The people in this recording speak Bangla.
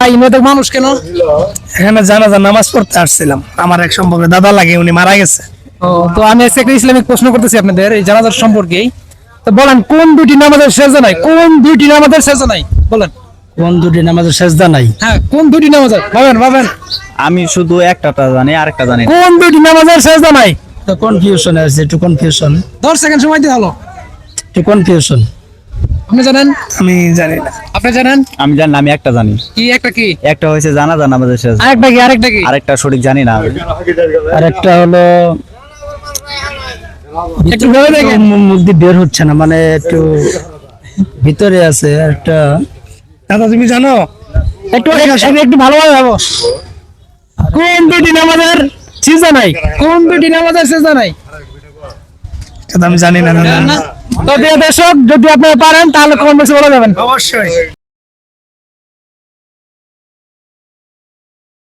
ভাই মানুষ কেন? এখানে জানাজা নামাজ পড়তে আসছিলাম। আমার এক সম্পর্কে দাদা লাগে উনি মারা গেছে। তো আমি আজকে একটা ইসলামিক প্রশ্ন করতেছি আপনাদের এই জানাজার সম্পর্কেই। তো বলেন কোন দুইটি নামাজের সেজদা নাই? কোন দুইটি নামাজের সেজদা নাই? বলেন। কোন দুটি নামাজের সেজদা নাই? হ্যাঁ কোন দুইটি নামাজের? ভাবেন ভাবেন। আমি শুধু একটাটা জানি আরেকটা জানি কোন দুইটি নামাজের সেজদা নাই? তো কনফিউশন আছে একটু কনফিউশন দশ সেকেন্ড সময় দিয়ে হলো একটু কনফিউশন আপনি জানেন? আমি জানি না। আপনি জানেন? আমি জানি আমি একটা জানি। কি একটা কি? একটা হয়েছে জানা জানা আমাদের শেষ আরেকটা কি আরেকটা কি? আরেকটা সঠিক জানি না আর একটা হলো একটু মুখ দিয়ে বের হচ্ছে না মানে একটু ভিতরে আছে একটা। দাদা তুমি জানো? একটু একটু- একটু ভালোভাবে ভাবো। কোন দুইটি নামাজের সেজদা নাই? কোন দুইটি নামাজের সেজদা নাই? আমি জানি না। তো দর্শক যদি আপনারা পারেন তাহলে কমেন্ট বক্সে বলে যাবেন অবশ্যই